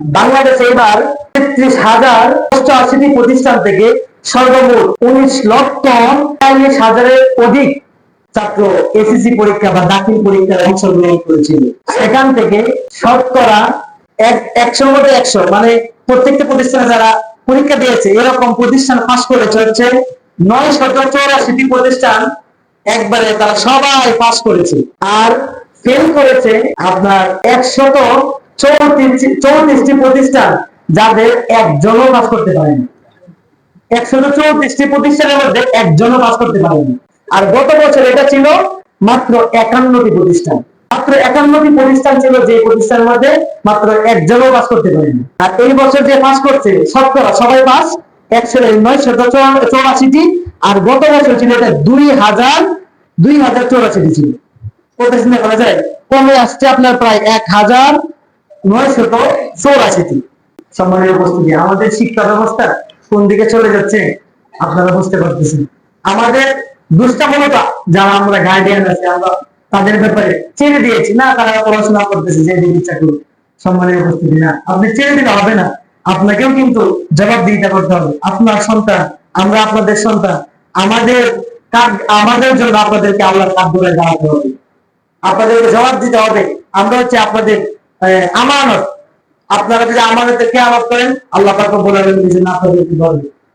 বাংলাদেশে এবার তেত্রিশ হাজার অষ্টআশিটি প্রতিষ্ঠান থেকে সর্বমোট উনিশ লক্ষ বিয়াল্লিশ হাজারের অধিক ছাত্র এসএসসি পরীক্ষা বা দাখিল পরীক্ষায় অংশগ্রহণ করেছিল। সেখান থেকে শতকরা এক একশোর মধ্যে একশো মানে প্রত্যেকটা প্রতিষ্ঠানে যারা পরীক্ষা দিয়েছে, এরকম প্রতিষ্ঠান পাস করেছে হচ্ছে নয় শত চৌরাশিটি প্রতিষ্ঠান একবারে তারা সবাই পাস করেছে। আর ফেল করেছে আপনার একশত চৌত্রিশটি প্রতিষ্ঠান যাদের একজনও পাস করতে পারেনি। একশত চৌত্রিশটি প্রতিষ্ঠানের মধ্যে একজনও পাস করতে পারেনি। আর গত বছর এটা ছিল মাত্র একান্নটি প্রতিষ্ঠান। মাত্র একান্নটি প্রতিষ্ঠান ছিল যে প্রতিষ্ঠানের মধ্যে মাত্র একজনও পাস করতে পারেনি। আর এই বছর যে পাস করছে, শতকরা সবাই পাস একশো নয় চৌরাশিটি আর গত বছর ছিল এটা দুই হাজার দুই হাজার চৌরাশিটি ছিল। চিন্তা করা যায়? কমে আসছে আপনার প্রায় এক হাজার। নয় শত চৌরাশিটি সম্মানের উপস্থিতি। আমাদের শিক্ষা ব্যবস্থা কোন দিকে চলে যাচ্ছে আপনারা বুঝতে পারতেছেন। আমাদের যারা আমরা গার্ডিয়ান আছে, আমরা তাদের ব্যাপারে ছেড়ে দিয়েছি। না, তারা পড়াশোনা করতেছে, যে ইচ্ছা সম্মানের উপস্থিতি না। আপনি ছেড়ে দিলে হবে না। আপনাকেও কিন্তু জবাব দিতে করতে হবে। আপনার সন্তান, আমরা আপনাদের সন্তান। আমাদের আমাদের জন্য আপনাদেরকে আল্লাহ কাজ করে দাঁড়াতে হবে। আপনাদেরকে জবাব দিতে হবে। আমরা হচ্ছে আপনাদের আমানত। আপনারা যদি খেয়ালত করেন, আল্লাহ পাকে বলাবেন যে না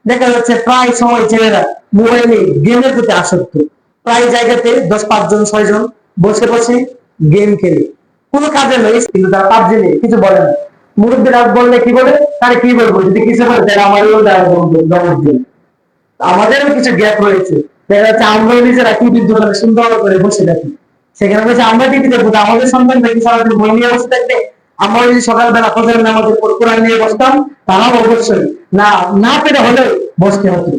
দেখা যাচ্ছে প্রায় সময় ছেলেরা মোবাইলে গেমের প্রতি আসক্ত। প্রায় জায়গাতে দশ পাঁচজন ছয় জন বসে বসে গেম খেলে। কোনো কাজে নয় কিন্তু তারা পাবজি নেই কিছু বলে না। মুরব্বীরা বললে কি বলে? তারা কি বলব? যদি কিছু বলে তাহলে আমারও জবাব দিন আমাদেরও কিছু গ্যাপ রয়েছে। দেখা যাচ্ছে আমরাও নিজেরা টিভির দোকানে সুন্দর করে বসে থাকি। সেখানে বলছে, আমরা টিভিতে দেখব আমাদের সন্তান দেখি সারাদিন বই নিয়ে বসে থাকবে। আমরা যদি সকালবেলা ফজরের পর কোরআন নিয়ে বসতাম, তারাও অবশ্যই না না পেরে হলেও বসতে হতো।